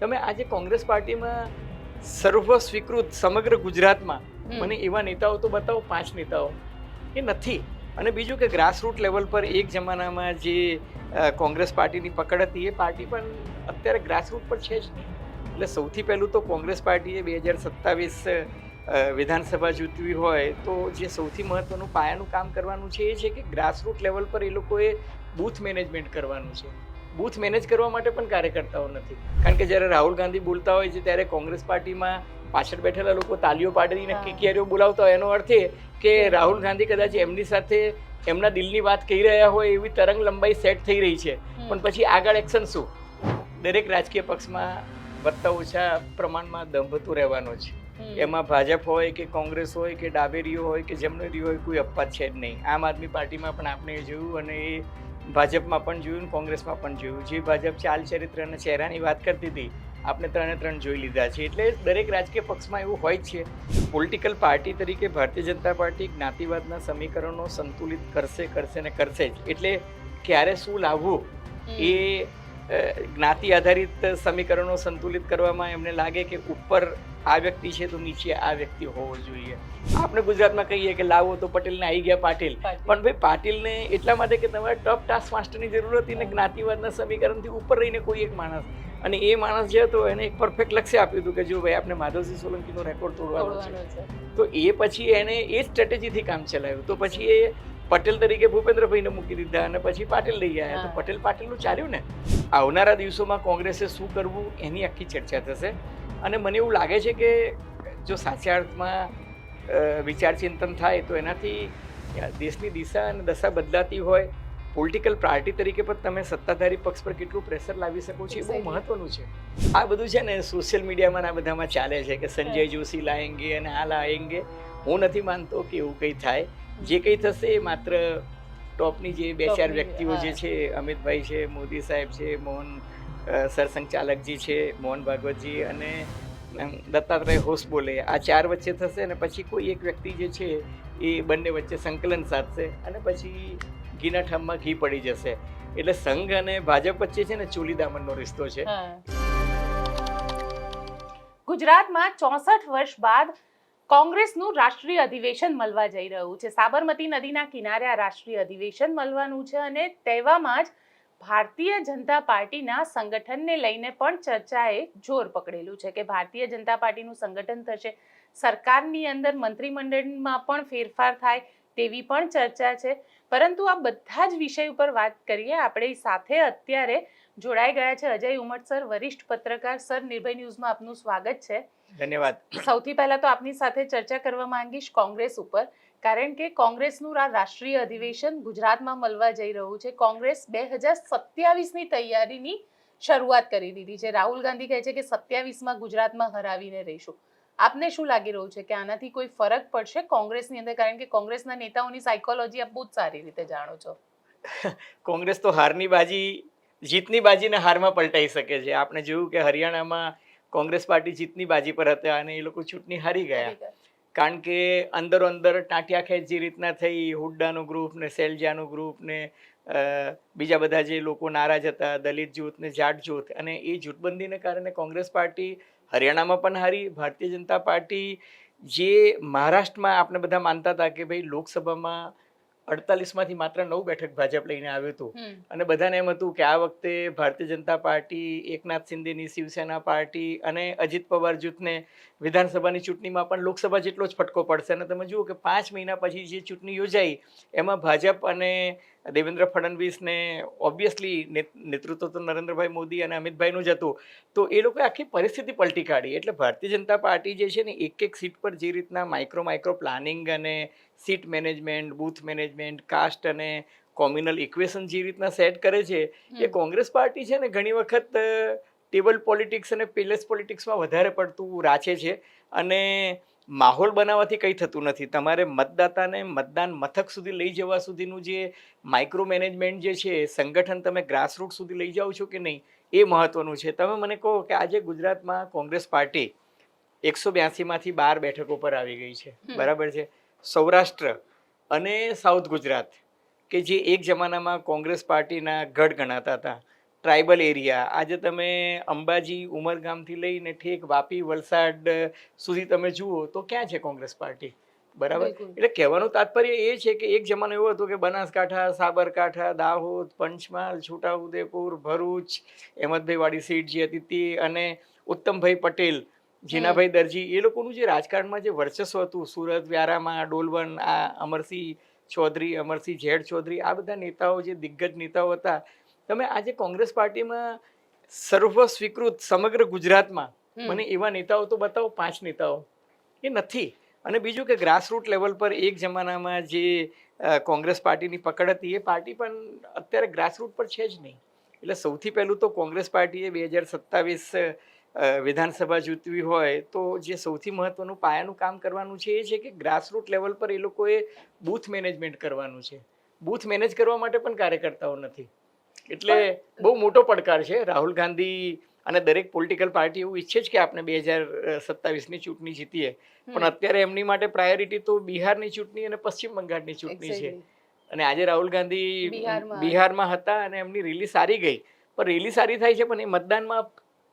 તમે આજે કોંગ્રેસ પાર્ટીમાં સર્વ સ્વીકૃત સમગ્ર ગુજરાતમાં મને એવા નેતાઓ તો બતાવો પાંચ નેતાઓ એ નથી. અને બીજું કે ગ્રાસરૂટ લેવલ પર એક જમાનામાં જે કોંગ્રેસ પાર્ટીની પકડ હતી એ પાર્ટી પણ અત્યારે ગ્રાસરૂટ પર છે જ નહીં. એટલે સૌથી પહેલું તો કોંગ્રેસ પાર્ટીએ બે હજાર સત્તાવીસ વિધાનસભા જીતવી હોય તો જે સૌથી મહત્વનું પાયાનું કામ કરવાનું છે એ છે કે ગ્રાસરૂટ લેવલ પર એ લોકોએ બૂથ મેનેજમેન્ટ કરવાનું છે. બૂથ મેનેજ કરવા માટે પણ કાર્યકર્તાઓ નથી. કારણ કે જ્યારે રાહુલ ગાંધી બોલતા હોય છે ત્યારે કોંગ્રેસ પાર્ટીમાં પાછળ બેઠેલા લોકો તાલીઓ પાડીને. કિકિયારીઓ બોલાવતા હોય. એનો અર્થ એ કે રાહુલ ગાંધી કદાચ એમની સાથે એમના દિલની વાત કહી રહ્યા હોય એવી તરંગ લંબાઈ સેટ થઈ રહી છે. પણ પછી આગળ એક્શન શું? દરેક રાજકીય પક્ષમાં વધતા ઓછા પ્રમાણમાં દંભતું રહેવાનો છે. એમાં ભાજપ હોય કે કોંગ્રેસ હોય કે ડાબેરીઓ હોય કે જમણેરી હોય કોઈ અપવાદ છે જ નહીં. આમ આદમી પાર્ટીમાં પણ આપણે જોયું અને એ ભાજપમાં પણ જોયું ને કોંગ્રેસમાં પણ જોયું. જે ભાજપ ચાલ ચરિત્ર અને ચહેરાની વાત કરતી હતી આપણે ત્રણે ત્રણ જોઈ લીધા છે. એટલે દરેક રાજકીય પક્ષમાં એવું હોય જ છે પોલિટિકલ પાર્ટી તરીકે ભારતીય જનતા પાર્ટી જ્ઞાતિવાદના સમીકરણો સંતુલિત કરશે કરશે ને કરશે જ. એટલે ક્યારે શું લાવવું એ જ્ઞાતિ આધારિત સમીકરણો સંતુલિત કરવામાં એમને લાગે કે ઉપર આ વ્યક્તિ છે તો નીચે આ વ્યક્તિ હોવો જોઈએ. આપણે ગુજરાતમાં કહીએ કે લાવો તો પટેલને આવી ગયા પાટીલ. પણ ભાઈ પાટીલને એટલા માટે કે તમારે ટોપ ટાસ્ક માસ્ટરની જરૂર હતી ને જ્ઞાતિવાદના સમીકરણથી ઉપર રહીને કોઈ એક માણસ. અને એ માણસ જે હતો એને એક પરફેક્ટ લક્ષ્ય આપ્યું હતું કે જો ભાઈ આપણે માધવસિંહ સોલંકીનો રેકોર્ડ તોડવાનો છે. તો એ પછી એને એ સ્ટ્રેટેજીથી કામ ચલાવ્યું. તો પછી એ પટેલ તરીકે ભૂપેન્દ્રભાઈને મૂકી દીધા અને પછી પાટીલ લઈ આવ્યા તો. પટેલ પાટીલનું ચાલ્યું ને. આવનારા દિવસોમાં કોંગ્રેસે શું કરવું એની આખી ચર્ચા થશે. અને મને એવું લાગે છે કે જો સાચા અર્થમાં વિચાર ચિંતન થાય તો એનાથી દેશની દિશા અને દશા બદલાતી હોય. પોલિટિકલ પાર્ટી તરીકે પણ તમે સત્તાધારી પક્ષ પર કેટલું પ્રેશર લાવી શકો છો એ બહુ મહત્વનું છે. આ બધું છે ને સોશિયલ મીડિયામાં આ બધામાં ચાલે છે કે સંજય જોશી લાએંગે અને આ લાએંગે હું નથી માનતો કે એવું કંઈ થાય. જે કંઈ થશે એ માત્ર ટોપની જે બે ચાર વ્યક્તિઓ જે છે અમિતભાઈ છે મોદી સાહેબ છે મોહન સરસંઘચાલકજી છે, મોહન ભાગવતજી અને દત્તાત્રેય હોસ બોલે. આ ચાર વચ્ચે થશે અને પછી કોઈ એક વ્યક્તિ જે છે એ બંને વચ્ચે સંકલન સાધશે અને પછી ઘીના ઠામમાં ઘી પડી જશે. એટલે સંઘ અને ભાજપ વચ્ચે છે ને ચૂલી દામનનો રિશ્તો છે. ગુજરાતમાં ચોસઠ વર્ષ બાદ કોંગ્રેસનું રાષ્ટ્રીય અધિવેશન મળવા જઈ રહ્યું છે. સાબરમતી નદીના કિનારે આ રાષ્ટ્રીય અધિવેશન મળવાનું છે અને તેવામાં જ ભારતીય જનતા પાર્ટીના સંગઠનને લઈને પણ ચર્ચાએ જોર પકડેલું છે કે ભારતીય જનતા પાર્ટીનું સંગઠન થશે. સરકારની અંદર મંત્રીમંડળમાં પણ ફેરફાર થાય તેવી પણ ચર્ચા છે. પરંતુ આ બધા જ વિષય ઉપર વાત કરીએ આપણે સાથે અત્યારે જોડાઈ ગયા છે અજય ઉમટ સર વરિષ્ઠ પત્રકાર સર નિર્ભય ન્યૂઝમાં આપનું સ્વાગત છે. ધન્યવાદ. સૌથી પહેલા તો આપની સાથે ચર્ચા કરવા માંગીશ કોંગ્રેસ ઉપર. કારણ કે કોંગ્રેસનું આ રાષ્ટ્રીય અધિવેશન ગુજરાતમાં મળવા જઈ રહ્યું છે. કોંગ્રેસ બે હજાર સત્યાવીસની તૈયારીની શરૂઆત કરી દીધી છે. રાહુલ ગાંધી કહે છે કે સત્યાવીસમાં ગુજરાતમાં હરાવીને રહીશું. આપને શું લાગી રહ્યું છે કે આનાથી કોઈ ફરક પડશે કોંગ્રેસની અંદર? કારણ કે કોંગ્રેસના નેતાઓની સાયકોલોજી આપ બહુ જ સારી રીતે જાણો છો. કોંગ્રેસ તો હારની બાજી જીતની બાજીને હારમાં પલટાઈ શકે છે. આપણે જોયું કે હરિયાણામાં કોંગ્રેસ પાર્ટી જીતની બાજી પર હતા અને એ લોકો ચૂંટણી હારી ગયા. કારણ કે અંદરો અંદર ટાંટિયા ખેંચ જે રીતના થઈ, હુડ્ડાનું ગ્રુપ ને સેલજાનું ગ્રુપ ને બીજા બધા જે લોકો નારાજ હતા, દલિત જૂથ ને જાટ જૂથ અને એ જૂથબંધીને કારણે કોંગ્રેસ પાર્ટી હરિયાણામાં પણ હારી, ભારતીય જનતા પાર્ટી જે મહારાષ્ટ્રમાં આપણે બધા માનતા હતા કે ભાઈ લોકસભામાં અડતાલીસમાંથી માત્ર નવ બેઠક ભાજપ લઈને આવ્યું હતું. અને બધાને એમ હતું કે આ વખતે ભારતીય જનતા પાર્ટી એકનાથ શિંદેની શિવસેના પાર્ટી અને અજીત પવાર જૂથને વિધાનસભાની ચૂંટણીમાં પણ લોકસભા જેટલો જ ફટકો પડશે. અને તમે જુઓ કે પાંચ મહિના પછી જે ચૂંટણી યોજાઈ એમાં ભાજપ અને દેવેન્દ્ર ફડણવીસને ઓબ્વિયસલી નેતૃત્વ તો નરેન્દ્રભાઈ મોદી અને અમિતભાઈનું જ હતું. તો એ લોકોએ આખી પરિસ્થિતિ પલટી કાઢી. એટલે ભારતીય જનતા પાર્ટી જે છે ને એક એક સીટ પર જે રીતના માઇક્રો માઇક્રો પ્લાનિંગ અને seat management booth management caste અને કોમ્યુનલ ઇક્વેશન જે રીતના સેટ કરે છે એ કોંગ્રેસ પાર્ટી છે ને ઘણી વખત ટેબલ પોલિટિક્સ અને પેલેસ પોલિટિક્સમાં વધારે પડતું રાચે છે અને માહોલ બનાવવાથી કંઈ થતું નથી. તમારે મતદાતાને મતદાન મથક સુધી લઈ જવા સુધીનું જે માઇક્રો મેનેજમેન્ટ જે છે સંગઠન તમે ગ્રાસરૂટ સુધી લઈ જાઓ છો કે નહીં એ મહત્વનું છે. તમે મને કહો કે આજે ગુજરાતમાં કોંગ્રેસ પાર્ટી એકસો બ્યાસીમાંથી બાર બેઠકો પર આવી ગઈ છે. બરાબર છે? સૌરાષ્ટ્ર અને સાઉથ ગુજરાત કે જે એક જમાનામાં કોંગ્રેસ પાર્ટીના ગઢ ગણાતા હતા. Tribal area. આજે તમે અંબાજી ઉમરગામથી લઈને ઠેક વાપી વલસાડ સુધી તમે જુઓ તો ક્યાં છે કોંગ્રેસ પાર્ટી? બરાબર? એટલે કહેવાનું તાત્પર્ય એ છે કે એક જમાનો એવો હતો કે બનાસકાંઠા સાબરકાંઠા દાહોદ પંચમહાલ છોટાઉદેપુર ભરૂચ અહેમદભાઈ વાળી સીટ જે હતી તે અને ઉત્તમભાઈ પટેલ જીનાભાઈ દરજી એ લોકોનું જે રાજકારણમાં જે વર્ચસ્વ હતું સુરત વ્યારામાં ડોલવન આ અમરસિંહ ચૌધરી અમરસિંહ ઝેડ ચૌધરી આ બધા નેતાઓ જે દિગ્ગજ નેતાઓ હતા તમે આજે કોંગ્રેસ પાર્ટીમાં સર્વ સ્વીકૃત સમગ્ર ગુજરાતમાં મને એવા નેતાઓ તો બતાવો પાંચ નેતાઓ એ નથી. અને બીજું કે ગ્રાસરૂટ લેવલ પર એક જમાનામાં જે કોંગ્રેસ પાર્ટીની પકડ હતી એ પાર્ટી પણ અત્યારે ગ્રાસરૂટ પર છે જ નહીં. એટલે સૌથી પહેલું તો કોંગ્રેસ પાર્ટીએ બે હજાર સત્તાવીસ વિધાનસભા જીતવી હોય તો જે સૌથી મહત્વનું પાયાનું કામ કરવાનું છે એ છે કે ગ્રાસરૂટ લેવલ પર એ લોકોએ બૂથ મેનેજમેન્ટ કરવાનું છે. બૂથ મેનેજ કરવા માટે પણ કાર્યકર્તાઓ નથી. એટલે બહુ મોટો પડકાર છે. રાહુલ ગાંધી અને દરેક પોલિટિકલ પાર્ટી એવું ઈચ્છે છે કે આપણે બે હજાર સત્તાવીસની ચૂંટણી જીતીએ. પણ અત્યારે એમની માટે પ્રાયોરિટી તો બિહારની ચૂંટણી અને પશ્ચિમ બંગાળની ચૂંટણી છે. અને આજે રાહુલ ગાંધી બિહારમાં. બિહારમાં હતા અને એમની રેલી સારી ગઈ. પણ રેલી સારી થાય છે પણ એ મતદાનમાં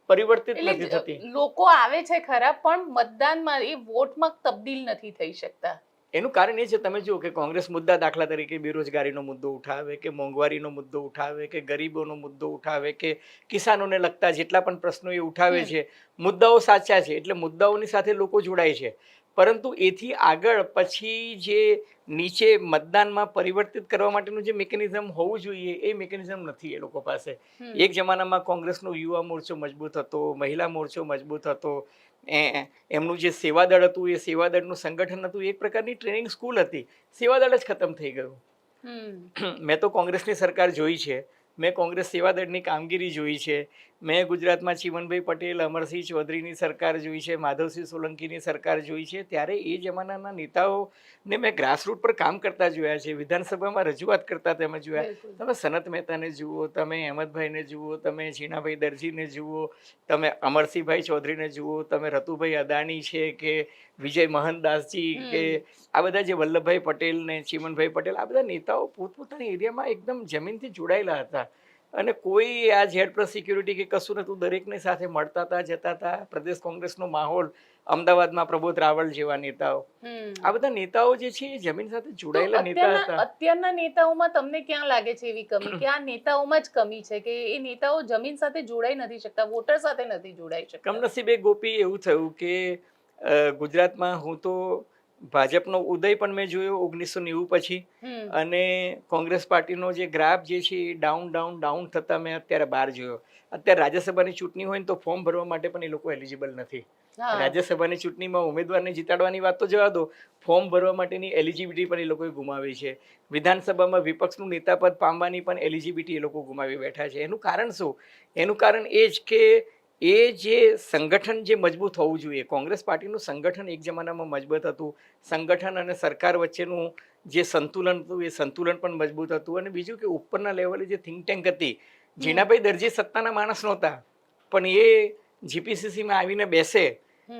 પરિવર્તિત નથી થતી. લોકો આવે છે ખરા પણ મતદાનમાં એ વોટમાં તબદીલ નથી થઈ શકતા. એનું કારણ એ છે તમે જુઓ કે કોંગ્રેસ મુદ્દા દાખલા તરીકે બેરોજગારીનો મુદ્દો ઉઠાવે કે મોંઘવારીનો મુદ્દો ઉઠાવે કે ગરીબોનો મુદ્દો ઉઠાવે કે કિસાનોને લગતા જેટલા પણ પ્રશ્નો એ ઉઠાવે છે મુદ્દાઓ સાચા છે એટલે મુદ્દાઓની સાથે લોકો જોડાય છે. પરંતુ એથી આગળ પછી જે નીચે મતદાનમાં પરિવર્તિત કરવા માટેનું જે મિકેનિઝમ હોવું જોઈએ એ મિકેનિઝમ નથી એ લોકો પાસે. એક જમાનામાં કોંગ્રેસનો યુવા મોરચો મજબૂત હતો મહિલા મોરચો મજબૂત હતો એ એમનું જે સેવાદળ હતું એ સેવાદળનું સંગઠન હતું એક પ્રકારની ટ્રેનિંગ સ્કૂલ હતી. સેવાદળ જ ખતમ થઈ ગયું. મેં તો કોંગ્રેસની સરકાર જોઈ છે. મેં કોંગ્રેસ સેવાદળની કામગીરી જોઈ છે. મેં ગુજરાતમાં ચીમનભાઈ પટેલ અમરસિંહ ચૌધરીની સરકાર જોઈ છે માધવસિંહ સોલંકીની સરકાર જોઈ છે. ત્યારે એ જમાનાના નેતાઓને મેં ગ્રાસરૂટ પર કામ કરતા જોયા છે વિધાનસભામાં રજૂઆત કરતા તમે જોયા. તમે સનત મહેતાને જુઓ તમે અહેમદભાઈને જુઓ તમે ઝીણાભાઈ દરજીને જુઓ તમે અમરસિંહભાઈ ચૌધરીને જુઓ તમે રતુભાઈ અદાણી છે કે વિજય મહનદાસજી કે આ બધા જે વલ્લભભાઈ પટેલ ને ચીમનભાઈ પટેલ આ બધા નેતાઓ પોતપોતાની એરિયામાં એકદમ જમીનથી જોડાયેલા હતા. અને કોઈ આ ઝેડ પ્લસ સિક્યુરિટી કે કશું નતું દરેકને સાથે મળતા હતા જતા હતા. પ્રદેશ કોંગ્રેસનો માહોલ અમદાવાદમાં પ્રબોધ રાવળ જેવા નેતાઓ. આ બધા નેતાઓ જે છે જમીન સાથે જોડાયેલા નેતા અત્યારના હતા. અત્યારના નેતાઓમાં તમને ક્યાં લાગે છે એવી કમી? કે આ નેતાઓમાં જ કમી છે કે એ નેતાઓ જમીન સાથે જોડાઈ નથી શકતા વોટર સાથે નથી જોડાઈ શકતા? કમનસીબે ગોપી એવું થયું કે ગુજરાતમાં હું તો ભાજપનો ઉદય પણ મેં જોયો ઓગણીસો નેવું પછી. અને કોંગ્રેસ પાર્ટીનો જે ગ્રાફ જે છે એ ડાઉન ડાઉન ડાઉન થતા મેં અત્યારે બહાર જોયો. અત્યારે રાજ્યસભાની ચૂંટણી હોય ને તો ફોર્મ ભરવા માટે પણ એ લોકો એલિજિબલ નથી. રાજ્યસભાની ચૂંટણીમાં ઉમેદવારને જીતાડવાની વાત તો જવા દો. ફોર્મ ભરવા માટેની એલિજિબિલિટી પણ એ લોકોએ ગુમાવી છે. વિધાનસભામાં વિપક્ષનું નેતા પદ પામવાની પણ એલિજિબિલિટી એ લોકો ગુમાવી બેઠા છે. એનું કારણ શું? એનું કારણ એ જ કે એ જે સંગઠન જે મજબૂત હોવું જોઈએ કોંગ્રેસ પાર્ટીનું સંગઠન એક જમાનામાં મજબૂત હતું સંગઠન અને સરકાર વચ્ચેનું જે સંતુલન હતું એ સંતુલન પણ મજબૂત હતું અને બીજું કે ઉપરના લેવલે જે થિંક ટેન્ક હતી જીનાભાઈ દરજી સત્તાના માણસ નહોતા પણ એ જીપીસીસીમાં આવીને બેસે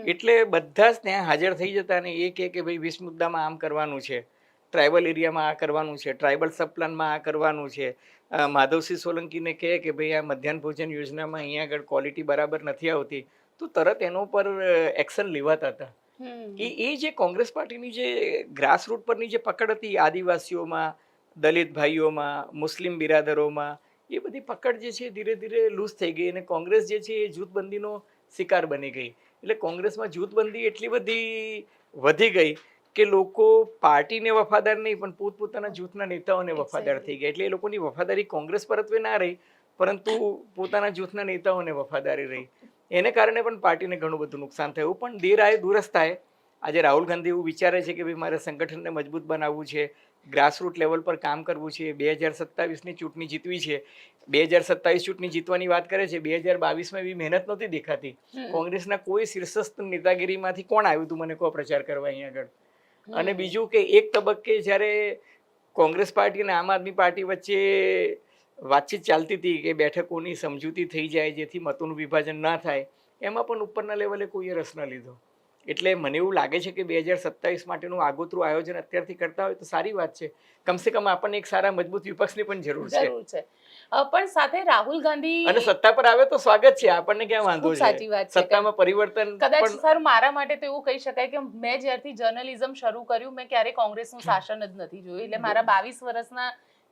એટલે બધા જ ત્યાં હાજર થઈ જતા અને એ કહે કે ભાઈ વીસ મુદ્દામાં આમ કરવાનું છે ટ્રાઇબલ એરિયામાં આ કરવાનું છે ટ્રાઇબલ સબપ્લાનમાં આ કરવાનું છે માધવસિંહ સોલંકીને કહે કે ભાઈ આ મધ્યાહન ભોજન યોજનામાં અહીંયા આગળ ક્વોલિટી બરાબર નથી આવતી. તો તરત એનો પર એક્શન લેવાતા હતા. એ એ જે કોંગ્રેસ પાર્ટીની જે ગ્રાસરૂટ પરની જે પકડ હતી આદિવાસીઓમાં દલિત ભાઈઓમાં મુસ્લિમ બિરાદરોમાં એ બધી પકડ જે છે ધીરે ધીરે લૂઝ થઈ ગઈ અને કોંગ્રેસ જે છે એ જૂથબંધીનો શિકાર બની ગઈ. એટલે કોંગ્રેસમાં જૂથબંધી એટલી બધી વધી ગઈ કે લોકો પાર્ટીને વફાદાર નહીં પણ પોતપોતાના જૂથના નેતાઓને વફાદાર થઈ ગયા. એટલે એ લોકોની વફાદારી કોંગ્રેસ પરત્વે ના રહી પરંતુ પોતાના જૂથના નેતાઓને વફાદારી રહી. એને કારણે પણ પાર્ટીને ઘણું બધું નુકસાન થયું. પણ દેર આય દુરસ્ત થાય આજે રાહુલ ગાંધી એવું વિચારે છે કે ભાઈ મારે સંગઠનને મજબૂત બનાવવું છે ગ્રાસરૂટ લેવલ પર કામ કરવું છે બે હજાર સત્તાવીસની ચૂંટણી જીતવી છે. બે હજાર સત્તાવીસ ચૂંટણી જીતવાની વાત કરે છે બે હજાર બાવીસમાં એવી મહેનત નહોતી દેખાતી. કોંગ્રેસના કોઈ શીર્ષસ્થ નેતાગીરીમાંથી કોણ આવ્યું હતું મને કહો પ્રચાર કરવા અહીંયા આગળ. અને બીજું કે એક તબક્કે જ્યારે કોંગ્રેસ પાર્ટી અને આમ આદમી પાર્ટી વચ્ચે વાતચીત ચાલતી હતી કે બેઠકોની સમજૂતી થઈ જાય જેથી મતોનું વિભાજન ના થાય એમાં પણ ઉપરના લેવલે કોઈએ રસ ન લીધો. એટલે મને એવું લાગે છે કે બે હજાર સત્તાવીસ માટેનું આગોતરું આયોજન અત્યારથી કરતા હોય તો સારી વાત છે. કમસે કમ આપણને એક સારા મજબૂત વિપક્ષની પણ જરૂર છે. પણ સાથે રાહુલ ગાંધી અને સત્તા પર આવે તો સ્વાગત છે. આપણને ક્યાં વાંધો છે? સાચી વાત છે. સત્તામાં પરિવર્તન કદાચ સર મારા માટે તો એવું કહી શકાય કે મેં જ્યારથી જર્નલિઝમ શરૂ કર્યું મેં ક્યારે કોંગ્રેસનું શાસન જ નથી જોયું. એટલે મારા બાવીસ વર્ષના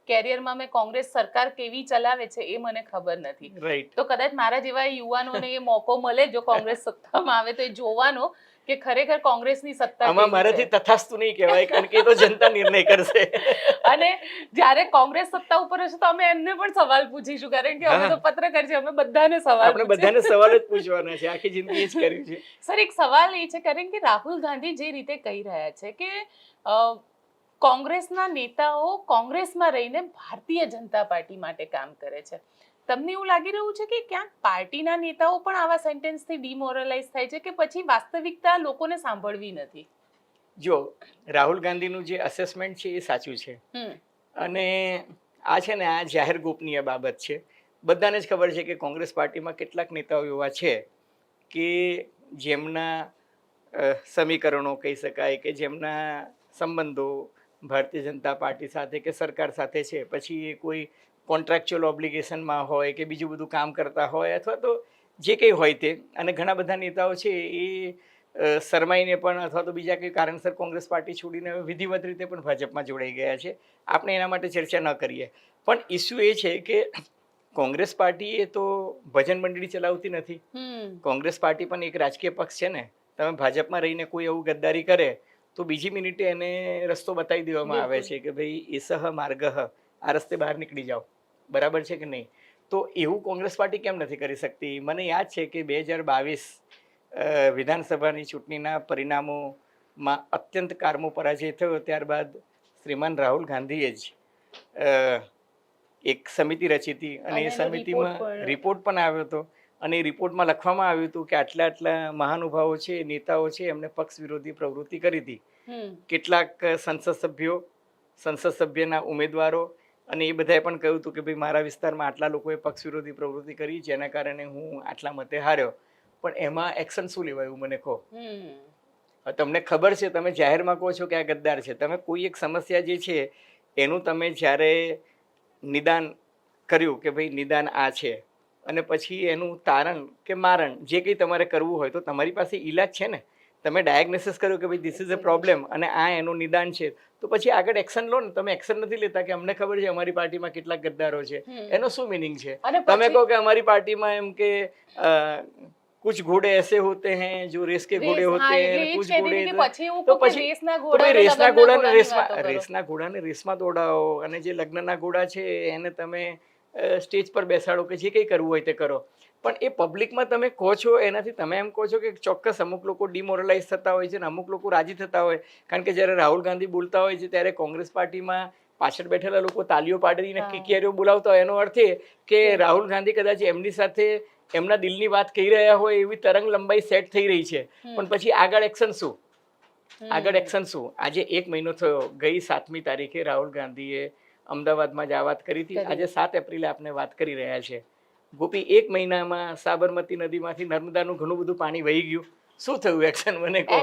કેરિયરમાં મેં કોંગ્રેસ સરકાર કેવી ચલાવે છે એ મને ખબર નથી. રાઈટ તો કદાચ મારા જેવા યુવાનોને એ મોકો મળે જો કોંગ્રેસ સત્તામાં આવે તો એ જોવાનો. કે ખરેખર કોંગ્રેસની સત્તા આમાં મારાથી તથાસ્તુ નહીં કહેવાય કારણ કે એ તો જનતા નિર્ણય કરશે. અને જ્યારે કોંગ્રેસ સત્તા ઉપર હશે તો અમે એમને પણ સવાલ પૂછીશું કારણ કે અમે તો પત્રકાર છે અમે બધાને સવાલ આપણે બધાને સવાલ જ પૂછવાના છે આખી જિંદગી જ કર્યું છે. સર એક સવાલ એ છે કારણ કે રાહુલ ગાંધી જે રીતે કહી રહ્યા છે કે કોંગ્રેસના નેતાઓ કોંગ્રેસમાં રહીને ભારતીય જનતા પાર્ટી માટે કામ કરે છે. તમને એવું લાગી રહ્યું છે કે ક્યાંક પાર્ટીના નેતાઓ પણ આવા સેન્ટેન્સથી ડિમોરલાઇઝ થાય છે કે પછી વાસ્તવિકતા લોકોને સાંભળવી નથી? જો રાહુલ ગાંધીનું જે અસેસમેન્ટ છે એ સાચું છે. અને આ છે ને આ જાહેર ગોપનીય બાબત છે. બધાને જ ખબર છે કે કોંગ્રેસ પાર્ટીમાં કેટલાક નેતાઓ એવા છે કે જેમના સમીકરણો કહી શકાય કે જેમના સંબંધો ભારતીય જનતા પાર્ટી સાથે કે સરકાર સાથે છે. પછી એ કોઈ કોન્ટ્રાક્ચ્યુઅલ ઓબ્લિગેશનમાં હોય કે બીજું બધું કામ કરતા હોય અથવા તો જે કંઈ હોય તે. અને ઘણા બધા નેતાઓ છે એ શરમાઈને પણ અથવા તો બીજા કંઈ કારણસર કોંગ્રેસ પાર્ટી છોડીને વિધિવત રીતે પણ ભાજપમાં જોડાઈ ગયા છે. આપણે એના માટે ચર્ચા ન કરીએ. પણ ઇસ્યુ એ છે કે કોંગ્રેસ પાર્ટી એ તો ભજન મંડળી ચલાવતી નથી. કોંગ્રેસ પાર્ટી પણ એક રાજકીય પક્ષ છે ને. તમે ભાજપમાં રહીને કોઈ એવું ગદ્દારી કરે તો બીજી મિનિટે એને રસ્તો બતાવી દેવામાં આવે છે કે ભાઈ એસહ માર્ગહ આ રસ્તે બહાર નીકળી જાઓ. બરાબર છે કે નહીં? તો એવું કોંગ્રેસ પાર્ટી કેમ નથી કરી શકતી? મને યાદ છે કે બે હજાર બાવીસ વિધાનસભાની ચૂંટણીના પરિણામોમાં અત્યંત કારમો પરાજય થયો. ત્યારબાદ શ્રીમાન રાહુલ ગાંધીએ જ એક સમિતિ રચી હતી અને એ સમિતિમાં રિપોર્ટ પણ આવ્યો હતો. અને એ રિપોર્ટમાં લખવામાં આવ્યું હતું કે આટલા આટલા મહાનુભાવો છે નેતાઓ છે એમને પક્ષ વિરોધી પ્રવૃત્તિ કરી હતી. કેટલાક સંસદ સભ્યો સંસદ સભ્યના ઉમેદવારો અને એ બધાએ પણ કહ્યું હતું કે ભાઈ મારા વિસ્તારમાં આટલા લોકોએ પક્ષ વિરોધી પ્રવૃત્તિ કરી જેના કારણે હું આટલા મતે હાર્યો. પણ એમાં એક્શન શું લેવાયું મને કહો? તમને ખબર છે તમે જાહેરમાં કહો છો કે આ ગદ્દાર છે. તમે કોઈ એક સમસ્યા જે છે એનું તમે જ્યારે નિદાન કર્યું કે ભાઈ નિદાન આ છે અને પછી એનું તારણ કે મારણ જે કંઈ તમારે કરવું હોય તો તમારી પાસે ઈલાજ છે ને? તમે ડાયગ્નોસિસ કર્યું કે ભાઈ ધીસ ઇઝ અ પ્રોબ્લેમ અને આ એનું નિદાન છે તો પછી આગળ એક્શન લો ને. તમે એક્શન નથી લેતા કે અમને ખબર છે અમારી પાર્ટીમાં કેટલાક ગદ્દારો છે. એનો શું મિનિંગ છે? તમે કહો કે અમારી પાર્ટીમાં એમ કે कुछ घोड़े ऐसे होते हैं जो रेस के ઘોડે होते हैं कुछ ઘોડે તો પછી રેસના ઘોડા તમે રેસના ઘોડાને રેસમાં રેસના ઘોડાને રેસમાં દોડાવો અને જે લગ્નના ઘોડા છે એને તમે સ્ટેજ પર બેસાડો કે જે કંઈ કરવું હોય તે કરો. પણ એ પબ્લિકમાં તમે કહો છો એનાથી તમે એમ કહો છો કે ચોક્કસ અમુક લોકો ડિમોરલાઇઝ થતા હોય છે અને અમુક લોકો રાજી થતા હોય. કારણ કે જ્યારે રાહુલ ગાંધી બોલતા હોય છે ત્યારે કોંગ્રેસ પાર્ટીમાં પાછળ બેઠેલા લોકો તાલીઓ પાડીને. કિકિયારીઓ બોલાવતા હોય. એનો અર્થ એ કે રાહુલ ગાંધી કદાચ એમની સાથે એમના દિલની વાત કહી રહ્યા હોય એવી તરંગ લંબાઈ સેટ થઈ રહી છે. પણ પછી આગળ એક્શન શું? આગળ એક્શન શું? આજે એક મહિનો થયો ગઈ સાતમી તારીખે રાહુલ ગાંધીએ અમદાવાદમાં જ આ વાત કરી હતી. આજે સાત એપ્રિલે આપણે વાત કરી રહ્યા છે. ગોપી એક મહિનામાં સાબરમતી નદીમાંથી નર્મદાનું ઘણું બધું પાણી વહી ગયું. શું થયું? એક્શન મને કહો.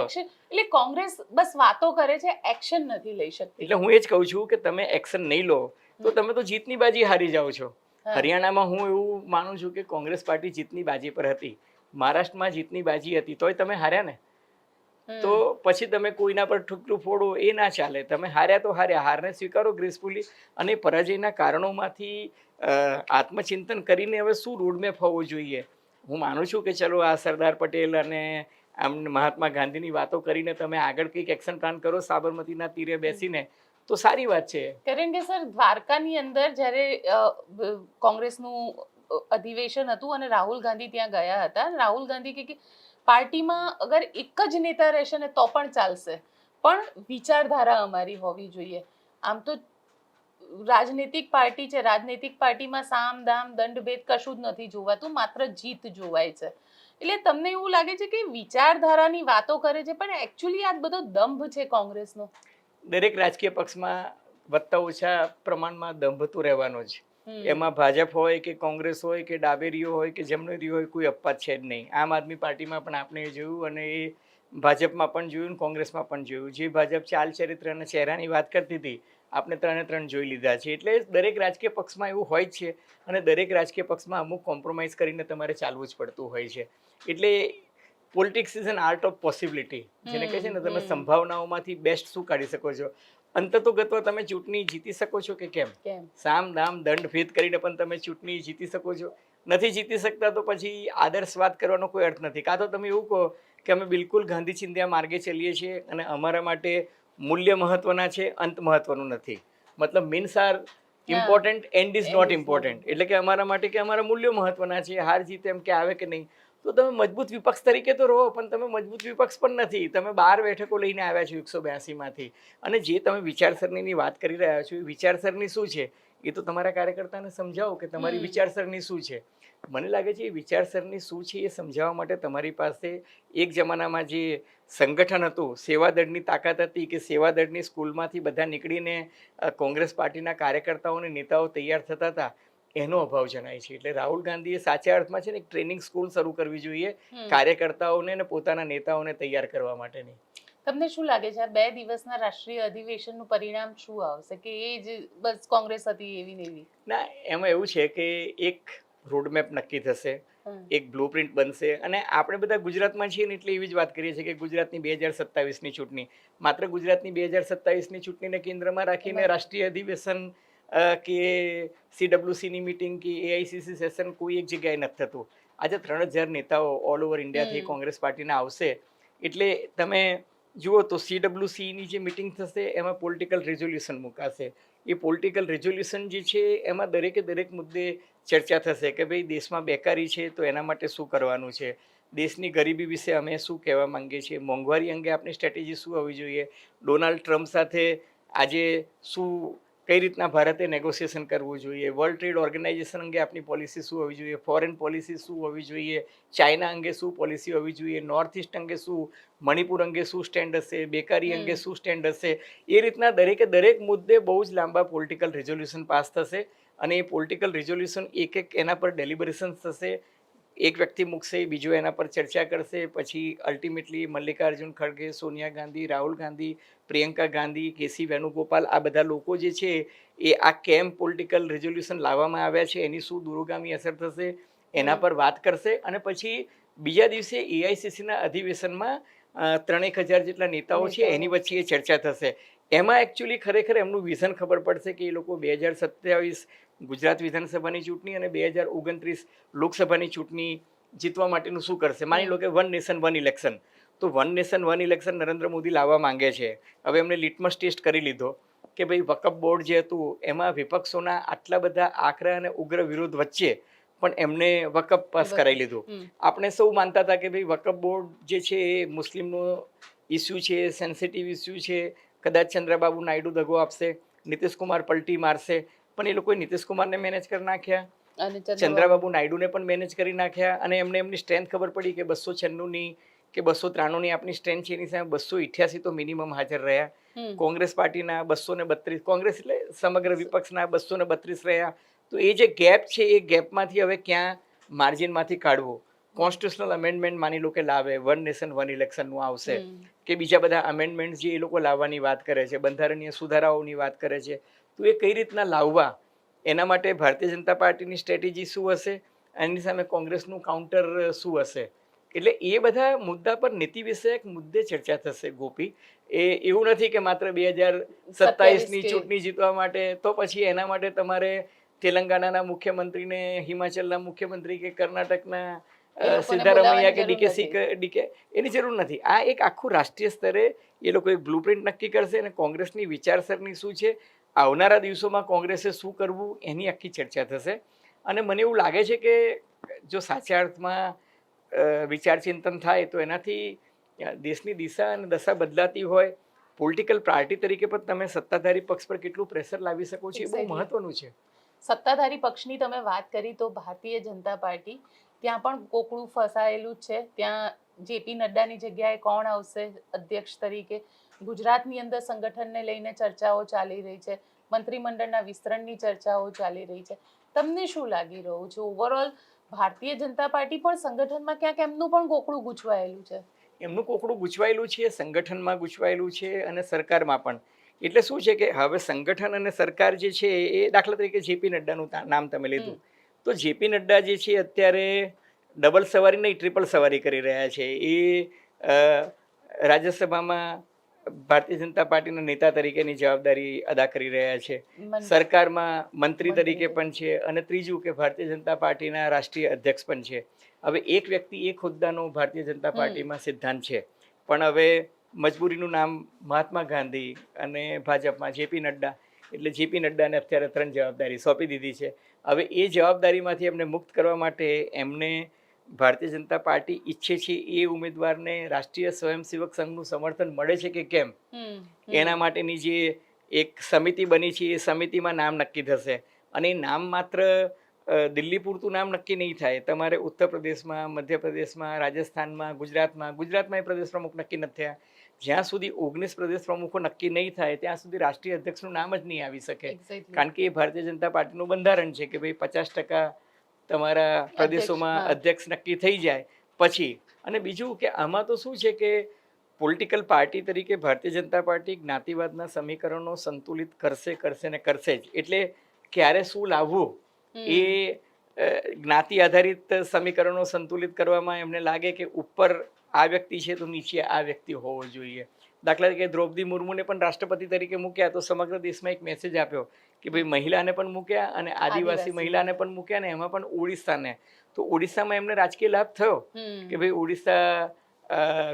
એટલે કોંગ્રેસ બસ વાતો કરે છે એક્શન નથી લઈ શકતી. એટલે હું એ જ કહું છું કે તમે એક્શન નહીં લો તો તમે તો જીતની બાજી હારી જાઓ છો. હરિયાણામાં હું એવું માનું છું કે કોંગ્રેસ પાર્ટી જીતની બાજી પર હતી. મહારાષ્ટ્રમાં જીતની બાજી હતી તોય તમે હાર્યા ને. તો પછી તમે કોઈના પર ઠુકરું ફોડો એ ના ચાલે. તમે હાર્યા તો હાર્યા હારને સ્વીકારો ગ્રેસફુલી અને પરાજયના કારણોમાંથી આત્મચિંતન કરીને હવે શું રોડમેપ હોવો જોઈએ? હું માનું છું કે ચલો આ સરદાર પટેલ અને આમ મહાત્મા ગાંધીની વાતો કરીને તમે આગળ કંઈક એક્શન પ્લાન કરો સાબરમતીના તીરે બેસીને તો સારી વાત છે. કારણ કે સર દ્વારકાની અંદર જ્યારે કોંગ્રેસનું અધિવેશન હતું અને રાહુલ ગાંધી ત્યાં ગયા હતા રાહુલ ગાંધી કે પાર્ટીમાં અગર એક જ નેતા રહેશે ને તો પણ ચાલશે. પણ વિચારધારા અમારી હોવી જોઈએ. આમ તો રાજનૈતિક પાર્ટી છે. રાજનૈતિક પાર્ટીમાં સામ દામ દંડભેદ કશું જ નથી જોવાતું, માત્ર જીત જોવાય છે. એટલે તમને એવું લાગે છે કે વિચારધારાની વાતો કરે છે, પણ એકચ્યુઅલી આ બધો દંભ છે કોંગ્રેસનો? દરેક રાજકીય પક્ષમાં વધતા ઓછા પ્રમાણમાં દંભ તો રહેવાનો હમ. એમાં ભાજપ હોય કે કોંગ્રેસ હોય કે ડાબેરીઓ હોય કે જમણેરી હોય કોઈ અપવાદ છે જ નહીં. આમ આદમી પાર્ટીમાં પણ આપણે જોયું અને એ ભાજપમાં પણ જોયું ને કોંગ્રેસમાં પણ જોયું. જે ભાજપ ચાલ ચરિત્ર અને ચહેરાની વાત કરતી હતી આપણે ત્રણે ત્રણ જોઈ લીધા છે. એટલે દરેક રાજકીય પક્ષમાં એવું હોય જ છે અને દરેક રાજકીય પક્ષમાં અમુક કોમ્પ્રોમાઇઝ કરીને તમારે ચાલવું જ પડતું હોય છે. એટલે politics is an art of possibility જેને કહે છે ને તમે સંભાવનાઓમાંથી બેસ્ટ શું કાઢી શકો છો? અંતતોગતવા તમે ચૂંટણી જીતી શકો છો કે કેમ? સામ દામ દંડ ભેદ કરીને પણ તમે ચૂંટણી જીતી શકો છો. નથી જીતી શકતા તો પછી આદર્શવાદ કરવાનો કોઈ અર્થ નથી. કાં તો તમે એવું કહો કે અમે બિલકુલ ગાંધી ચિંધ્યા માર્ગે ચાલીએ છીએ અને અમારા માટે મૂલ્ય મહત્વના છે અંત મહત્વનું નથી. મતલબ means are important end is not important એટલે કે અમારા માટે કે અમારા મૂલ્યો મહત્વના છે હાર જીત એમ કે આવે કે નહીં. તો તમે મજબૂત વિપક્ષ તરીકે તો રહો પણ તમે મજબૂત વિપક્ષ પણ નથી. તમે બાર બેઠકો લઈને આવ્યા છો એકસો બ્યાસીમાંથી. અને જે તમે વિચારસરણીની વાત કરી રહ્યા છો એ વિચારસરણી શું છે? એ તો તમારા કાર્યકર્તાને સમજાવો કે તમારી વિચારસરણી શું છે? મને લાગે છે એ વિચારસરણી શું છે એ સમજાવવા માટે તમારી પાસે એક જમાનામાં જે સંગઠન હતું સેવાદળની તાકાત હતી કે સેવાદળની સ્કૂલમાંથી બધા નીકળીને કોંગ્રેસ પાર્ટીના કાર્યકર્તાઓ અને નેતાઓ તૈયાર થતા હતા એનો અભાવ જણાય છે. એટલે રાહુલ ગાંધીએ સાચા અર્થમાં છે ને એક ટ્રેનિંગ સ્કૂલ શરૂ કરવી જોઈએ કાર્યકર્તાઓને અને પોતાના નેતાઓને તૈયાર કરવા માટેની. તમને શું લાગે છે? આ બે દિવસના રાષ્ટ્રીય અધિવેશનનું પરિણામ શું આવશે? કે એ જ બસ કોંગ્રેસ હતી એવી ને એવી? ના એમાં એવું છે કે એક રોડમેપ નક્કી થશે એક બ્લુ પ્રિન્ટ બનશે અને આપણે બધા ગુજરાતમાં છીએ ને એટલે એવી જ વાત કરીએ છીએ કે ગુજરાતની બે હજાર સત્તાવીસની ચૂંટણી. માત્ર ગુજરાતની બે હજાર સત્તાવીસની ચૂંટણીને કેન્દ્રમાં રાખીને રાષ્ટ્રીય અધિવેશન કે સીડબ્લ્યુસીની મિટિંગ કે એઆઈસીસી સેશન કોઈ એક જગ્યાએ નથી થતું. આજે ત્રણ હજાર નેતાઓ ઓલ ઓવર ઇન્ડિયાથી કોંગ્રેસ પાર્ટીના આવશે. એટલે તમે જુઓ તો સીડબ્લ્યુસીની જે મિટિંગ થશે એમાં પોલિટિકલ રેઝોલ્યુશન મુકાશે. એ પોલિટિકલ રેઝોલ્યુશન જે છે એમાં દરેકે દરેક મુદ્દે ચર્ચા થશે કે ભાઈ દેશમાં બેકારી છે તો એના માટે શું કરવાનું છે? દેશની ગરીબી વિશે અમે શું કહેવા માંગીએ છીએ? મોંઘવારી અંગે આપણી સ્ટ્રેટેજી શું હોવી જોઈએ? ડોનાલ્ડ ટ્રમ્પ સાથે આજે શું કઈ રીતના ભારતે નેગોશિએશન કરવું જોઈએ? વર્લ્ડ ટ્રેડ ઓર્ગેનાઇઝેશન અંગે આપણી પોલિસી શું હોવી જોઈએ? ફોરેન પોલિસી શું હોવી જોઈએ? ચાઇના અંગે શું પોલિસી હોવી જોઈએ? નોર્થ ઇસ્ટ અંગે શું? મણિપુર અંગે શું સ્ટેન્ડ હશે? બેકારી અંગે શું સ્ટેન્ડ હશે? એ રીતના દરેકે દરેક મુદ્દે બહુ જ લાંબા પોલિટિકલ રિઝોલ્યુશન પાસ થશે અને એ પોલિટિકલ રિઝોલ્યુશન એક એક એના પર ડેલિબરેશન થશે. એક વ્યક્તિ મૂકશે બીજો એના પર ચર્ચા કરશે પછી અલ્ટિમેટલી મલ્લિકાર્જુન ખડગે સોનિયા ગાંધી રાહુલ ગાંધી પ્રિયંકા ગાંધી કેસી વેણુગોપાલ આ બધા લોકો જે છે એ આ કેમ પોલિટિકલ રિઝોલ્યુશન લાવવામાં આવ્યા છે એની શું દૂરોગામી અસર થશે એના પર વાત કરશે અને પછી બીજા દિવસે એઆઈસીસીના અધિવેશનમાં ત્રણેક હજાર જેટલા નેતાઓ છે એની વચ્ચે એ ચર્ચા થશે. એમાં એકચ્યુઅલી ખરેખર એમનું વિઝન ખબર પડશે કે એ લોકો બે હજાર સત્યાવીસ ગુજરાત વિધાનસભાની ચૂંટણી અને બે હજાર ઓગણત્રીસ લોકસભાની ચૂંટણી જીતવા માટેનું શું કરશે? માની લો કે વન નેશન વન ઇલેક્શન તો one nation one election Narendra Modi લાવવા માંગે છે. હવે એમને લિટમસ ટેસ્ટ કરી લીધો કે ભાઈ વકફ બોર્ડ જે હતું એમાં વિપક્ષોના આટલા બધા આકરા અને ઉગ્ર વિરોધ વચ્ચે પણ એમને વકફ પાસ કરાવી લીધું. આપણે સૌ માનતા હતા કે ભાઈ વકફ બોર્ડ જે છે એ મુસ્લિમનો ઇસ્યુ છે સેન્સિટિવ ઇસ્યુ છે. કદાચ ચંદ્રબાબુ નાયડુ દગો આપશે નીતિશ કુમાર પલટી મારશે. પણ એ લોકોએ નીતિશ કુમારને મેનેજ કરી નાખ્યા. ચંદ્રાબાબુ નાયડુને પણ મેનેજ કરી નાખ્યા. અને એમને એમની સ્ટ્રેન્થ ખબર પડી કે બસો છન્નુંની કે બસો ત્રાણુંની આપણી સ્ટ્રેન્થ છે એની સામે બસો ઇઠ્યાસી તો મિનિમમ હાજર રહ્યા. કોંગ્રેસ પાર્ટીના બસો ને બત્રીસ કોંગ્રેસ એટલે સમગ્ર વિપક્ષના બસો ને બત્રીસ રહ્યા. તો એ જે ગેપ છે એ ગેપમાંથી હવે ક્યાં માર્જિનમાંથી કાઢવો? કોન્સ્ટિટ્યુશનલ અમેન્ડમેન્ટ માની લો કે લાવે. વન નેશન વન ઇલેક્શનનું આવશે. કે બીજા બધા અમેન્ડમેન્ટ જે એ લોકો લાવવાની વાત કરે છે. બંધારણીય સુધારાઓની વાત કરે છે. તો એ કઈ રીતના લાવવા? એના માટે ભારતીય જનતા પાર્ટીની સ્ટ્રેટેજી શું હશે? એની સામે કોંગ્રેસનું કાઉન્ટર શું હશે? એટલે એ બધા મુદ્દા પર નીતિ વિષયક મુદ્દે ચર્ચા થશે ગોપી. એ એવું નથી કે માત્ર બે હજાર સત્તાવીસની ચૂંટણી જીતવા માટે તો પછી એના માટે તમારે તેલંગાણાના મુખ્યમંત્રીને હિમાચલના મુખ્યમંત્રી કે કર્ણાટકના સિદ્ધારમૈયા કે ડીકે સી ડીકે એની જરૂર નથી. આ એક આખું રાષ્ટ્રીય સ્તરે એ લોકો એક બ્લુપ્રિન્ટ નક્કી કરશે અને કોંગ્રેસની વિચારસરણી શું છે? આવનારા દિવસોમાં કોંગ્રેસે શું કરવું એની આખી ચર્ચા થશે. અને મને એવું લાગે છે કે જો સાચા અર્થમાં વિચાર ચિંતન થાય તો એનાથી દેશની દિશા અને દશા બદલાતી હોય. પોલિટિકલ પાર્ટી તરીકે પણ તમે સત્તાધારી પક્ષ પર કેટલું પ્રેશર લાવી શકો છો એ બહુ મહત્વનું છે. સત્તાધારી પક્ષની તમે વાત કરી તો ભારતીય જનતા પાર્ટી ત્યાં પણ કોકડું ફસાયેલું છે. ત્યાં જેપી નડ્ડાની જગ્યાએ કોણ આવશે અધ્યક્ષ તરીકે? ગુજરાતની અંદર સંગઠનને લઈને ચર્ચાઓ ચાલી રહી છે મંત્રીમંડળના વિસ્તરણની ચર્ચાઓ ચાલી રહી છે. તમને શું લાગી રહ્યું છે? ઓવરઓલ ભારતીય જનતા પાર્ટી પણ સંગઠનમાં ક્યાંક એમનું પણ કોકડું ગૂંચવાયેલું છે? એમનું કોકડું ગૂંચવાયેલું છે સંગઠનમાં ગૂંચવાયેલું છે અને સરકારમાં પણ. એટલે શું છે કે હવે સંગઠન અને સરકાર જે છે એ દાખલા તરીકે જેપી નડ્ડાનું નામ તમે લીધું. તો જેપી નડ્ડા જે છે અત્યારે ડબલ સવારી નહીં ટ્રિપલ સવારી કરી રહ્યા છે. એ રાજ્યસભામાં ભારતીય જનતા પાર્ટીના નેતા તરીકેની જવાબદારી અદા કરી રહ્યા છે. સરકારમાં મંત્રી તરીકે પણ છે અને ત્રીજું કે ભારતીય જનતા પાર્ટીના રાષ્ટ્રીય અધ્યક્ષ પણ છે. હવે એક વ્યક્તિ એક હોદ્દાનો ભારતીય જનતા પાર્ટીમાં સિદ્ધાંત છે. પણ હવે મજબૂરીનું નામ મહાત્મા ગાંધી અને ભાજપમાં જેપી નડ્ડા એટલે જેપી નડ્ડાને અત્યારે ત્રણ જવાબદારી સોંપી દીધી છે. હવે એ જવાબદારીમાંથી એમને મુક્ત કરવા માટે એમને ભારતીય જનતા પાર્ટી ઈચ્છે છે એ ઉમેદવારને રાષ્ટ્રીય સ્વયંસેવક સંઘનું સમર્થન મળે છે કે કેમ. એના માટેની જે એક સમિતિ બની છે એ સમિતિમાં નામ નક્કી થશે. અને નામ માત્ર દિલ્હી પૂરતું નામ નક્કી નહીં થાય. તમારે ઉત્તર પ્રદેશમાં મધ્યપ્રદેશમાં રાજસ્થાનમાં ગુજરાતમાં ગુજરાતમાં એ પ્રદેશ પ્રમુખ નક્કી નથી થયા. જ્યાં સુધી ઓગણીસ પ્રદેશ પ્રમુખો નક્કી નહીં થાય ત્યાં સુધી રાષ્ટ્રીય અધ્યક્ષનું નામ જ નહીં આવી શકે. કારણ કે એ ભારતીય જનતા પાર્ટીનું બંધારણ છે કે ભાઈ પચાસ ટકા તમારા પ્રદેશોમાં અધ્યક્ષ નક્કી થઈ જાય પછી. અને બીજું કે આમાં તો શું છે કે પોલિટિકલ પાર્ટી તરીકે ભારતીય જનતા પાર્ટી જ્ઞાતિવાદના સમીકરણો સંતુલિત કરશે કરશે ને કરશે જ. એટલે ક્યારે શું લાવવું એ જ્ઞાતિ આધારિત સમીકરણો સંતુલિત કરવામાં એમને લાગે કે ઉપર આ વ્યક્તિ છે તો નીચે આ વ્યક્તિ હોવો જોઈએ. દાખલા તરીકે દ્રૌપદી મુર્મુને પણ રાષ્ટ્રપતિ તરીકે મૂક્યા તો સમગ્ર દેશમાં એક મેસેજ આપ્યો કે ભાઈ મહિલાને પણ મૂક્યા અને આદિવાસી. મહિલાને પણ મૂક્યા ને એમાં પણ ઓડિશાને. તો ઓડિશામાં એમને રાજકીય લાભ થયો? કે ભાઈ ઓડિશા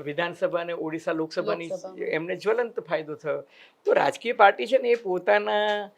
વિધાનસભા અને ઓડિશા લોકસભાની એમને જ્વલંત ફાયદો થયો. તો રાજકીય પાર્ટી છે ને એ પોતાના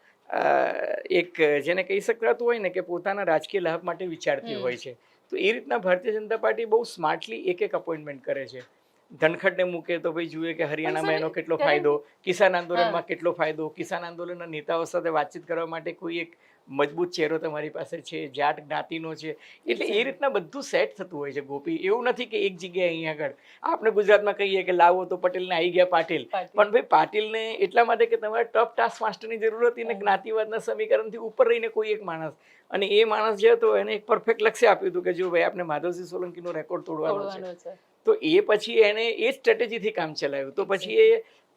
એક જેને કહી શકાતું હોય ને કે પોતાના રાજકીય લાભ માટે વિચારતી હોય છે. તો એ રીતના ભારતીય જનતા પાર્ટી બહુ સ્માર્ટલી એક એક અપોઇન્ટમેન્ટ કરે છે. ધનખડને મૂકે તો ભાઈ જુએ કે હરિયાણામાં એનો કેટલો ફાયદો કિસાન આંદોલનમાં કેટલો ફાયદો કિસાન આંદોલનના નેતાઓ સાથે વાતચીત કરવા માટે કોઈ એક મજબૂત ચહેરો તમારી પાસે છે જાટ જ્ઞાતિનો છે? એટલે એ રીતના બધું સેટ થતું હોય છે ગોપી. એવું નથી કે એક જગ્યાએ અહીંયા આગળ. આપણે ગુજરાતમાં કહીએ કે લાવો તો પટેલને આવી ગયા પાટીલ. પણ ભાઈ પાટીલને એટલા માટે કે તમારે ટફ ટાસ્ક માસ્ટરની જરૂર હતી ને હા. જ્ઞાતિવાદના સમીકરણથી ઉપર રહીને કોઈ એક માણસ. અને એ માણસ જે હતો એને એક પરફેક્ટ લક્ષ્ય આપ્યું હતું કે જો ભાઈ આપણે માધવસિંહ સોલંકીનો રેકોર્ડ તોડવાનો છે. તો એ પછી એને એ સ્ટ્રેટેજીથી કામ ચલાવ્યું. તો પછી એ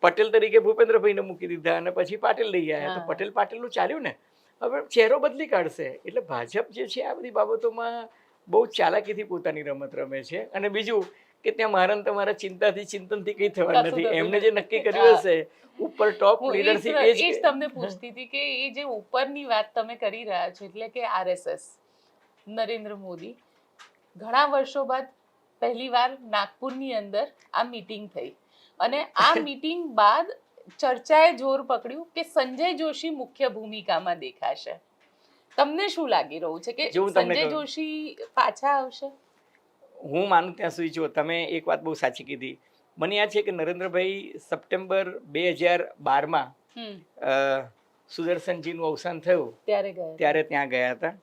પટેલ તરીકે ભૂપેન્દ્રભાઈને મૂકી દીધા અને પછી પાટીલ લઈ આવ્યા તો પટેલ પાટીલનું ચાલ્યું ને. હવે ચહેરો બદલી કાઢશે. એટલે ભાજપ જે છે આ બધી બાબતોમાં બહુ ચાલાકીથી પોતાની રમત રમે છે. અને બીજું કે ત્યાં મારા ને તમારા ચિંતાથી ચિંતનથી કંઈ થવાનું કશું નથી. એમને જે નક્કી કર્યું હશે ઉપર ટોપ લીડરશીપ એ જ તમને પૂછતી હતી કે એ જે ઉપરની વાત તમે કરી રહ્યા છો એટલે કે આરએસએસ નરેન્દ્ર મોદી ઘણા વર્ષો બાદ પહેલીવાર નાગપુરની અંદર આ મીટિંગ થઈ. અને આ મીટિંગ બાદ ચર્ચાએ જોર પકડ્યું કે સંજય જોશી મુખ્ય ભૂમિકામાં દેખાશે. તમને શું લાગી રહ્યું છે કે સંજય જોશી પાછા આવશે? હું માનું ત્યાં સુધી જો તમે એક વાત બહુ સાચી કીધી. મને યાદ છે કે નરેન્દ્રભાઈ સપ્ટેમ્બર બે હજાર બારમાં સુદર્શનજીનું અવસાન થયું. ત્યારે ત્યારે ત્યાં ગયા હતા.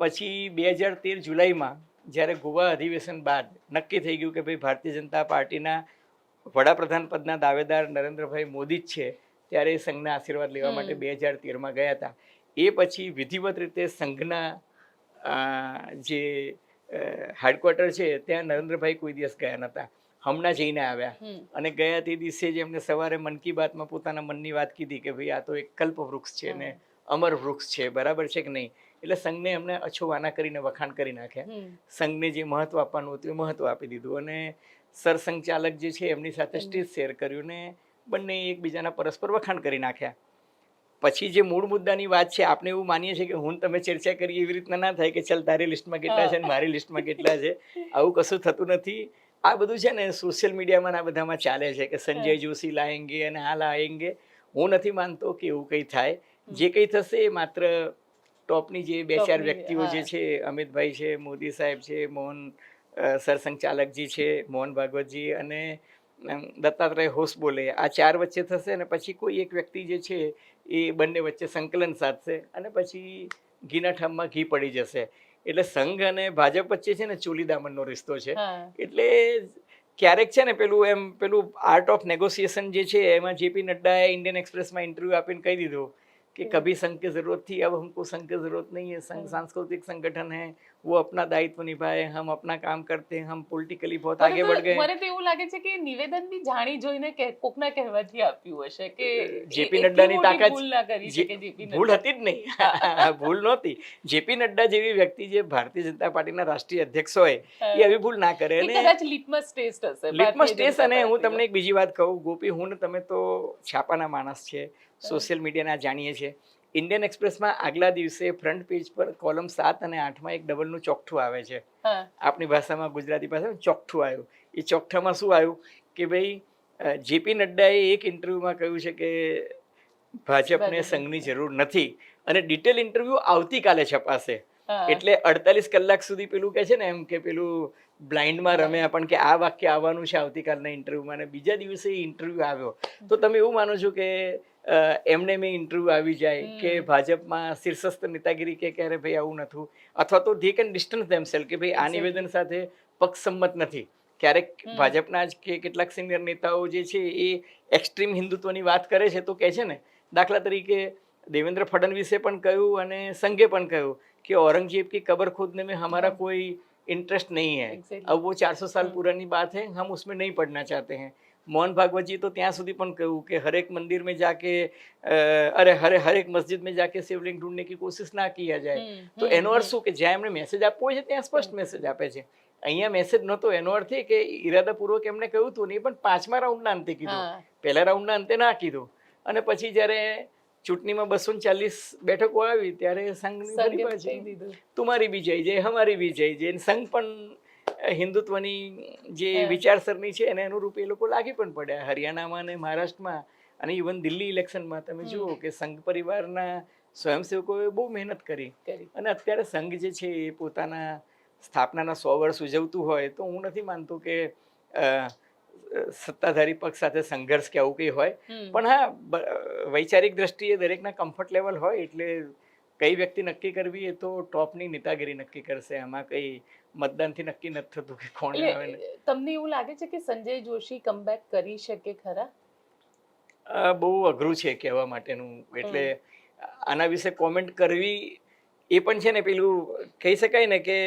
પછી બે હજાર તેર જુલાઈમાં જ્યારે ગોવા અધિવેશન બાદ નક્કી થઈ ગયું કે ભાઈ ભારતીય જનતા પાર્ટીના વડાપ્રધાન પદના દાવેદાર નરેન્દ્રભાઈ મોદી જ છે ત્યારે એ સંઘના આશીર્વાદ લેવા માટે બે હજાર તેરમાં ગયા હતા. એ પછી વિધિવત રીતે સંઘના જે હેડક્વાર્ટર છે ત્યાં નરેન્દ્રભાઈ કોઈ દિવસ ગયા નહોતા. હમણાં જઈને આવ્યા. અને ગયા તે દિવસે જ એમને સવારે મન કી બાતમાં પોતાના મનની વાત કીધી કે ભાઈ આ તો એક કલ્પ વૃક્ષ છે ને અમર વૃક્ષ છે બરાબર છે કે નહીં? એટલે સંઘને એમને અછોવાના કરીને વખાણ કરી નાખ્યા. સંઘને જે મહત્વ આપવાનું હતું એ મહત્વ આપી દીધું અને સરસંઘચાલક જે છે એમની સાથે સ્ટેજ શેર કર્યું ને બંને એકબીજાના પરસ્પર વખાણ કરી નાખ્યા. પછી જે મૂળ મુદ્દાની વાત છે આપણે એવું માનીએ છીએ કે હું તમે ચર્ચા કરીએ એવી રીતના ના થાય કે ચાલ તારી લિસ્ટમાં કેટલા છે ને મારી લિસ્ટમાં કેટલા છે. આવું કશું થતું નથી. આ બધું છે ને સોશિયલ મીડિયામાં આ બધામાં ચાલે છે કે સંજય જોશી લાએંગે અને આ લાએંગે હું નથી માનતો કે એવું કંઈ થાય. જે કંઈ થશે એ માત્ર ટોપની જે બે ચાર વ્યક્તિઓ જે છે અમિતભાઈ છે મોદી સાહેબ છે મોહન સરસંઘચાલકજી છે મોહન ભાગવતજી અને દત્તાત્રય હોસ બોલે. આ ચાર વચ્ચે થશે અને પછી કોઈ એક વ્યક્તિ જે છે એ બંને વચ્ચે સંકલન સાધશે અને પછી ઘીના ઠામમાં ઘી પડી જશે. એટલે સંઘ અને ભાજપ વચ્ચે છે ને ચોલી દામનનો રિશ્તો છે. એટલે ક્યારેક છે ને પેલું એમ પેલું આર્ટ ઓફ નેગોસિએશન જે છે એમાં જેપી નડ્ડાએ ઇન્ડિયન એક્સપ્રેસમાં ઇન્ટરવ્યૂ આપીને કહી દીધું. कि कभी संघ की ज़रूरत थी अब हमको संघ की ज़रूरत नहीं है संघ सांस्कृतिक संगठन है वो अपना दायित्व निभाए हम अपना काम करते हैं हम पॉलिटिकली बहुत મને आगे તો- बढ़ गए મને તો એવું લાગે છે કે નિવેદન બી જાણી જોઈને કે કોકના કહેવાથી આપ્યું હશે કે જેપી એટલી નડ્ડાની મોટી તાકાત ભૂલ ના કરી જે- શકે જેપી ભૂલ નડ્ડા. હતી જ નહીં ભૂલ નહોતી જેપી નડ્ડા જેવી વ્યક્તિ જે ભારતીય જનતા પાર્ટીના રાષ્ટ્રીય અધ્યક્ષ હોય એ આવી ભૂલ ના કરે એ અને કદાચ લિટમસ ટેસ્ટ હશે લિટમસ ભારતીય ટેસ્ટ જનતા અને હું પાર્ટીનો. તમને એક બીજી વાત કહું ગોપી હું ને તમે તો છાપાના માણસ છે સોશિયલ મીડિયાના જાણીએ છીએ ઇન્ડિયન એક્સપ્રેસમાં આગલા દિવસે ફ્રન્ટ પેજ પર કોલમ સાત અને આઠમાં એક ડબલનું ચોકઠું આવે છે. આપણી ભાષામાં ગુજરાતી ભાષામાં ચોકઠું આવ્યું. એ ચોકઠામાં શું આવ્યું? કે ભાઈ જેપી નડ્ડાએ એક ઇન્ટરવ્યુમાં કહ્યું છે કે ભાજપને. સંઘની જરૂર નથી અને ડિટેલ ઇન્ટરવ્યુ આવતીકાલે છપાશે. એટલે અડતાલીસ કલાક સુધી પેલું કે છે ને એમ કે પેલું બ્લાઇન્ડમાં રમ્યા પણ કે આ વાક્ય આવવાનું છે આવતીકાલના ઇન્ટરવ્યુમાં અને બીજા દિવસે ઇન્ટરવ્યુ આવ્યો. તો તમે એવું માનો છો કે એમને મેં ઇન્ટરવ્યુ આવી જાય કે હમ. ભાજપમાં શીર્ષસ્થ નેતાગીરી કે ક્યારે ભાઈ આવું નથું અથવા તો ધે કેન ડિસ્ટન્સ ધેમસેલ કે ભાઈ આ Exactly. નિવેદન સાથે પક્ષ સંમત નથી ક્યારેક હમ. ભાજપના જ કે કેટલાક સિનિયર નેતાઓ જે છે એ એક્સ્ટ્રીમ હિન્દુત્વની વાત કરે છે તો કહે છે ને દાખલા તરીકે દેવેન્દ્ર ફડણવીસે પણ કહ્યું અને સંઘે પણ કહ્યું कि औरंगजेब की कब्र खोदने में हमारा हाँ। कोई इंटरेस्ट नहीं है Exactly. अब वो 400 साल हम्म। पुरानी बात है हम उसमें नहीं पढ़ना चाहते हैं મોહન ભાગવતજી તો ત્યાં સુધી પણ કહ્યું કે હરેક મંદિર में जाके અ, અરે હરે હરેક મસ્જિદ में जाके शिवलिंग ढूंढने की कोशिश ना किया जाए હમ, તો હમ, એનો અર્થ હમ. શું કે જ્યાં એમણે મેસેજ આપવો હોય છે ત્યાં સ્પષ્ટ મેસેજ આપે છે અહીંયા મેસેજ નહોતો એનો અર્થ એ કે ઈરાદાપૂર્વક એમણે કહ્યું હતું નહીં પણ પાંચમા રાઉન્ડના અંતે કીધું હા. પહેલા રાઉન્ડના અંતે ના કીધું અને પછી જ્યારે ચૂંટણીમાં બસો ચાલીસ બેઠકો આવી ત્યારે સંઘની સંઘે ભરી બાજુ. કહી દીધું. તુમારી બી જય જય હમારી બી જય જય અને સંઘ પણ અ, હિન્દુત્વની જે વિચારસરણી છે એને અનુરૂપ એ લોકો લાગી પણ પડ્યા. હરિયાણામાં અને મહારાષ્ટ્રમાં અને ઇવન દિલ્હી ઇલેક્શનમાં તમે જુઓ કે સંઘ પરિવારના સ્વયંસેવકોએ બહુ મહેનત કરી. અને અત્યારે સંઘ જે છે એ પોતાના સ્થાપનાના સો વર્ષ ઉજવતું હોય તો હું નથી માનતો કે સત્તાધારી પક્ષ સાથે સંઘર્ષ કે આવું કંઈ હોય. પણ હા વૈચારિક દ્રષ્ટિએ દરેકના કમ્ફર્ટ લેવલ હોય એટલે કઈ વ્યક્તિ નક્કી કરવી એ તો ટોપની નેતાગીરી નક્કી કરશે. આમાં કઈ મતદાનથી નક્કી નથી થતું કે કોણ આવે ને. તમને એવું લાગે છે કે સંજય જોશી કમબેક કરી શકે ખરા? બહુ અઘરું છે કહેવા માટેનું. એટલે આના વિશે કોમેન્ટ કરવી એ પણ છે ને પેલું કહી શકાય ને કે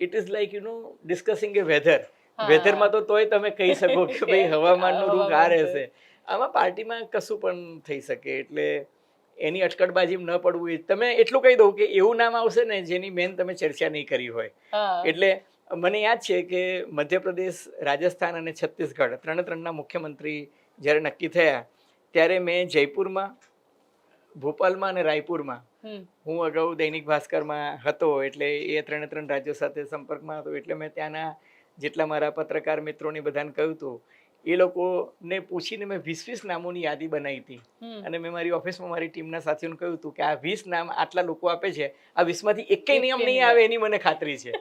it is like you know discussing a weather. વેધરમાં તો તોય તમે કહી શકો કે ભાઈ હવામાનનું રૂપ આ. રહેશે. આમાં પાર્ટીમાં કશું પણ થઈ શકે. એટલે એની અટકટબાજી ન પડવું એ તમે એટલું કહી દઉં કે એવું નામ આવશે ને જેની મેન તમે ચર્ચા નહીં કરી હોય. એટલે મને યાદ છે કે મધ્યપ્રદેશ રાજસ્થાન અને છત્તીસગઢ ત્રણે ત્રણના મુખ્યમંત્રી જ્યારે નક્કી થયા ત્યારે મેં જયપુરમાં ભોપાલમાં અને રાયપુરમાં. હું અગાઉ દૈનિક ભાસ્કરમાં હતો એટલે એ ત્રણે ત્રણ રાજ્યો સાથે સંપર્કમાં હતો. એટલે મેં ત્યાંના જેટલા મારા પત્રકાર મિત્રોને બધાને કહ્યું હતું એ લોકોને પૂછીને મેં વીસ વીસ નામોની યાદી બનાવી હતી. અને મેં મારી ઓફિસમાં મારી ટીમના સાથીઓને કહ્યું હતું કે આ વીસ નામ આટલા લોકો આપે છે આ વીસમાંથી એકેય નિયમ નહીં આવે એની મને ખાતરી છે.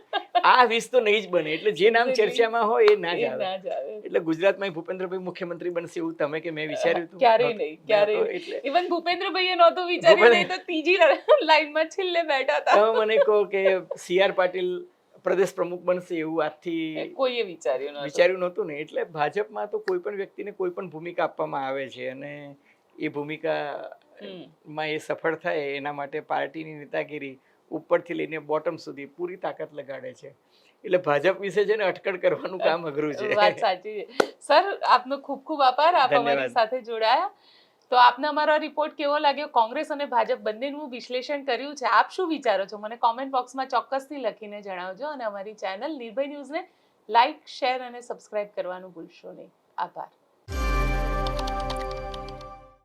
આ વીસ તો નહીં જ બને એટલે જે નામ ચર્ચામાં હોય એ ના જ આવે. એટલે ગુજરાતમાં ભૂપેન્દ્રભાઈ મુખ્યમંત્રી બનશે એવું તમે કે મેં વિચાર્યું હતું? ક્યારેય નહોતું. નહીં, ક્યારેય એટલે ઇવન ભૂપેન્દ્રભાઈએ નહોતું વિચાર્યું તો ત્રીજી લાઈનમાં છેલ્લે બેઠા હતા. મને કહો કે સી આર પાટીલ પ્રદેશ પ્રમુખ બનશે એવું આજથી કોઈએ વિચાર્યું વિચાર્યું નહોતું ને. એટલે ભાજપમાં તો કોઈ પણ વ્યક્તિને કોઈ પણ ભૂમિકા આપવામાં આવે છે અને એ ભૂમિકા માં એ સફળ થાય એના માટે પાર્ટીની નેતાગીરી ઉપરથી લઈને બોટમ સુધી પૂરી તાકાત લગાડે છે. એટલે ભાજપ વિશે છે ને અટકળ કરવાનું કામ અઘરું છે. વાત સાચી છે. સર આપનો ખૂબ ખૂબ આભાર. આપ અમારી સાથે જોડાયા. તો આપને અમારો રિપોર્ટ કેવો લાગ્યો? કોંગ્રેસ અને ભાજપ બંનેનું વિશ્લેષણ કર્યું છે. આપ શું વિચારો છો? મને કોમેન્ટ બોક્સમાં ચોક્કસથી લખીને જણાવજો અને અમારી ચેનલ નિર્ભય ન્યૂઝને લાઇક શેર અને સબસ્ક્રાઇબ કરવાનું ભૂલશો નહીં. આભાર.